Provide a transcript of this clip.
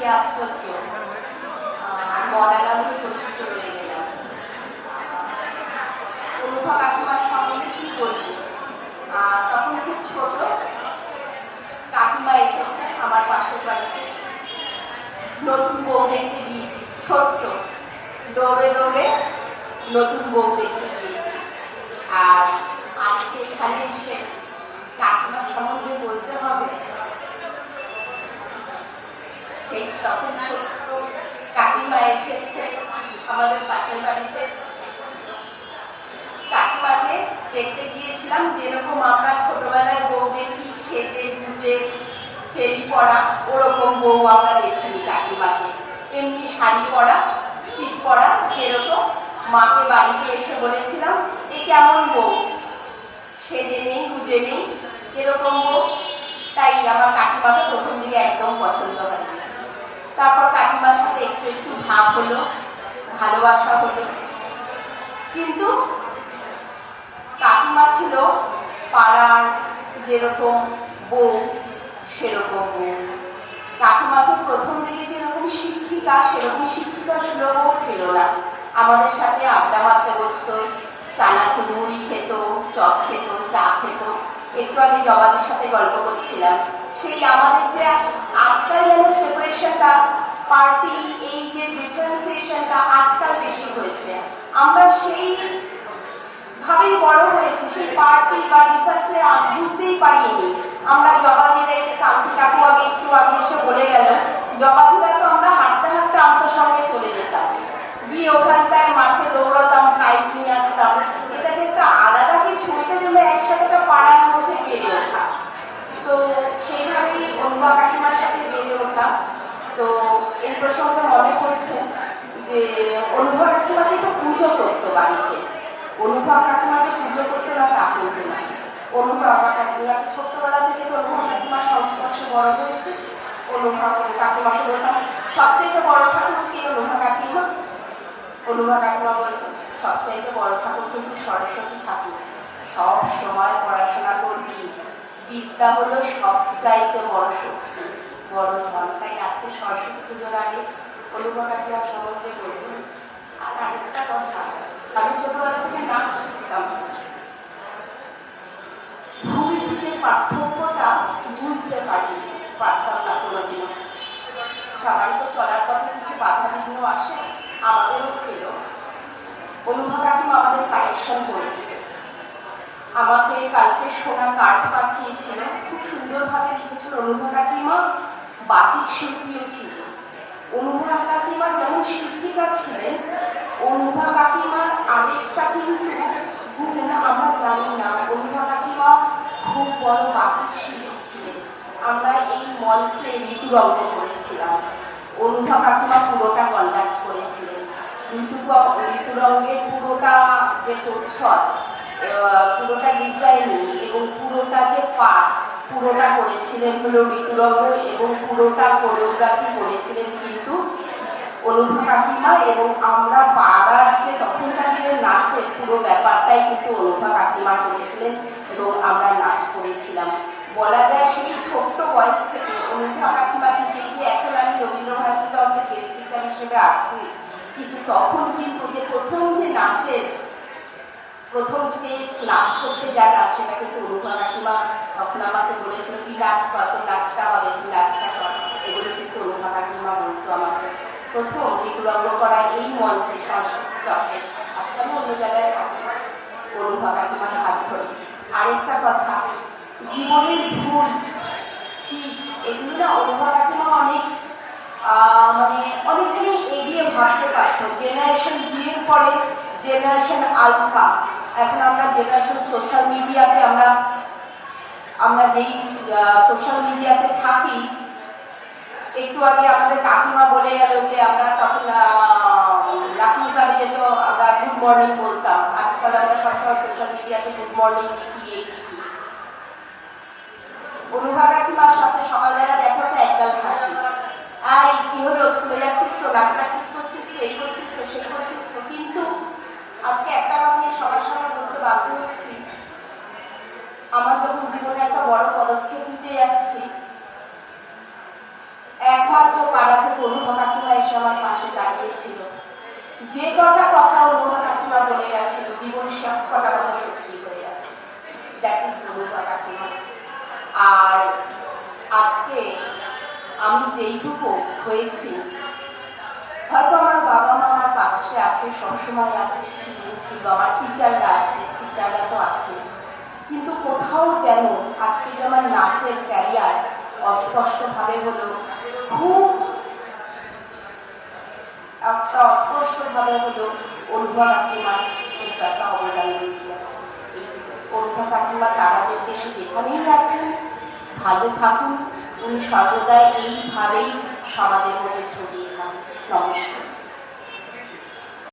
কি আশ্চর্য মডালামকে পরিচিত রয়ে গেলাম। অনুভা কাকিমার সম্বন্ধে কি আহ, তখন খুব ছোট কাকিমা এসেছে আমার পাশের বাড়িতে। নতুন বউ দেখতে গিয়েছি ছোট্ট। দৌড়ে দৌড়ে নতুন বউ দেখতে গিয়েছি। আর আজকে এখানে এসে কাকিমা সম্বন্ধে বলতে হবে সেই তখন ছোট্ট কাকিমা এসেছে আমাদের পাশের বাড়িতে। কাকিমাকে দেখতে গিয়েছিলাম, যেরকম আমরা ছোটবেলায় বউ দেখি, সেজে গুজে, চেরি পরা ওরকম বউ আমরা দেখিনি কাকিমাকে। এমনি শাড়ি পরা পিঠ পরা, যেরকম মাকে বাড়িতে এসে বলেছিলাম, এ কেমন বউ? সেজে নেই, গুজে নেই, এরকম বউ? তাই আমার কাকিমাকে প্রথম দিকে একদম পছন্দ হয়। তারপর কাকিমার সাথে একটু একটু ভাব হলো, ভালোবাসা হলো। কিন্তু কাকিমা ছিল পাড়ার যেরকম বউ, সেরকম বউ। কাকিমাকে প্রথম দিকে যেরকম শিক্ষিকা, সেরকম শিক্ষিকা সুলভও ছিল না। আমাদের সাথে আড্ডা মারতে বসতো, চানাচুর, মুড়ি খেত, চপ খেত, চা খেত। একটু আগে জবাদের সাথে গল্প করছিলাম। সেই আমাদের যে আজকাল যেন সেপারেশনটা পার্টি এই যে ডিফারেন্সিয়েশনটা আজকাল বেশি হয়েছে। আমরা সেই ভাবেই বড় হয়েছে, সেই পার্টি বা ডিফারেন্সে বুঝতেই পারিনি। আমরা জবাদিরা এই যে কান্তি কাকু আগে একটু আগে এসে বলে গেল, জবাদিরা তো আমরা হাঁটতে হাঁটতে আমতার সঙ্গে চলে যেতাম। গিয়ে ওখানটায় মাঠে দৌড়াতাম প্রাইজ নিয়ে আসতাম। এটাকে একটা আলাদা কিছু এটা যেন একসাথে একটা পাড়ার মধ্যে বেড়ে ওঠা তো সেইভাবেই কাকিমার সাথে বেড়ে ওঠা তো এই প্রসঙ্গে মনে পড়ছে যে অনুভা কাকিমাকে তো পুজো করতো বাড়িতে। অনুভা কাকিমাকে পুজো করতে না তা কিন্তু না অনুভা কাকিমাকে ছোট্টবেলা থেকে তো অনুভা কাকিমার সংস্পর্শে বড় হয়েছে। অনুভা কাকিমাকে বলতাম সবচেয়ে বড় ঠাকুর কি অনুভা কাকিমা? অনুভা কাকিমা বলতো সবচাইতে বড় ঠাকুর কিন্তু সরস্বতী ঠাকুর সব সময় পড়াশোনা করবি বিদ্যা হলো সবচাইতে বড় শক্তি, বড় ধন। তাই আজকে সরস্বতী পুজোর আগে অনুভা কাকিমা সম্বন্ধে বলতে হচ্ছে আর আরেকটা কথা, আমি ছোটবেলা থেকে নাচ শিখতাম। ভূমিটিতে পার্থক্যটা বুঝতে পারি পারতাম না কোনোদিনও। সবারই তো চলার পথে কিছু বাধা বিঘ্ন আসে, আমাদেরও ছিল। অনুভা আমাদের কালেকশন করে কালকে সোনা কার্ড পাঠিয়েছিল। খুব সুন্দরভাবে লিখেছিল অনুভা কাকিমা বাচিক শিল্পীও ছিল অনুভা কাকিমা যেমন শিক্ষিকা ছিলেন অনুভা কাকিমার আরেকটা কিন্তু গুণ আমরা জানি না। অনুভা কাকিমা খুব বড় বাচিক শিল্পী ছিলেন। আমরা এই মঞ্চে ঋতুরঙ্গ করেছিলাম। অনুভা কাকিমা পুরোটা কন্ডাক্ট করেছিলেন। ঋতু ঋতুরঙ্গের পুরোটা যে আহ, পুরোটা ডিজাইনিং এবং পুরোটা যে পাঠ পুরোটা করেছিলেন হলো ঋতুরঙ্গ এবং পুরোটা কোরিওগ্রাফি করেছিলেন কিন্তু অনুভা কাকিমা এবং আমরা পাড়ার যে তখনকার দিনের নাচের পুরো ব্যাপারটাই কিন্তু অনুভা কাকিমা করেছিলেন এবং আমরা নাচ করেছিলাম। বলা যায় সেই ছোট্ট বয়স থেকে অনুভা কাকিমাকে যে যে এখন আমি রবীন্দ্রভারতীতে আমাদের গেস্ট টিচার হিসেবে আসছি, কিন্তু তখন কিন্তু যে প্রথম যে নাচের প্রথম স্টেজ নাচ করতে যারা সেটা কিন্তু অনুভা কাকিমা তখন আমাকে বলেছিল, কি নাচ কর, তোর নাচটা হবে, কি নাচটা কর? এগুলো কিন্তু অনুভা কাকিমা বলতো আমাকে। প্রথম বিকলঙ্গ করা এই মঞ্চে সংস্কৃত চক্রে আজকে আমি অন্য জায়গায় থাকি অনুভা কাকিমার হাত ধরে। আরেকটা কথা, জীবনের ভুল, ঠিক, এগুলো না অনুভা কাকিমা অনেক মানে অনেকখানি এগিয়ে ভাবতে পারতো। জেনারেশন জি এর পরে জেনারেশন আলফা এখন আমরা জেনারেশন সোশ্যাল মিডিয়াতে আমরা আমরা যেই সোশ্যাল মিডিয়াতে থাকি, একটু আগে আমাদের কাকিমা বলে গেল যে আমরা তখন লাখনৌ ক্লাবে যেত আমরা গুড মর্নিং বলতাম, আজকাল আমরা সবসময় সোশ্যাল মিডিয়াতে গুড মর্নিং লিখি এই লিখি অনুভা কাকিমার সাথে সকালবেলা দেখা তো একগাল হাসি আই কি হলো? স্কুলে যাচ্ছিস তো? নাচ প্র্যাকটিস করছিস তো এই করছিস তো সেই করছিস তো কিন্তু আজকে একটা কথা নিয়ে সবার সামনে বলতে বাধ্য হচ্ছি আমার যখন জীবনে একটা বড় পদক্ষেপ নিতে যাচ্ছি একমাত্র পাড়া থেকে অনুভা কাকিমা এসে আমার পাশে দাঁড়িয়েছিল। যে কটা কথা অনুভা কাকিমা বলে গেছিল, জীবন সব কটা কথা সত্যি হয়ে গেছে। দ্যাট ইজ আর আজকে আমি যেইটুকু হয়েছি, হয়তো আমার বাবা মা আমার পাশে আছে, সবসময় আছে ছিল ছিল, আমার টিচাররা আছে টিচাররা তো আছে কিন্তু কোথাও যেন আজকে যে আমার নাচের ক্যারিয়ার অস্পষ্টভাবে হলো। খুব একটা অস্পষ্টভাবে হলো অনুভব কাকিমার একটু একটা অবদান গেছে। অনুভা কাকিমা তারাদের দেশে যেখানেই আছেন ভালো থাকুন, উনি সর্বদাই এইভাবেই সমাজের মধ্যে ছড়িয়ে থাকুন। নমস্কার।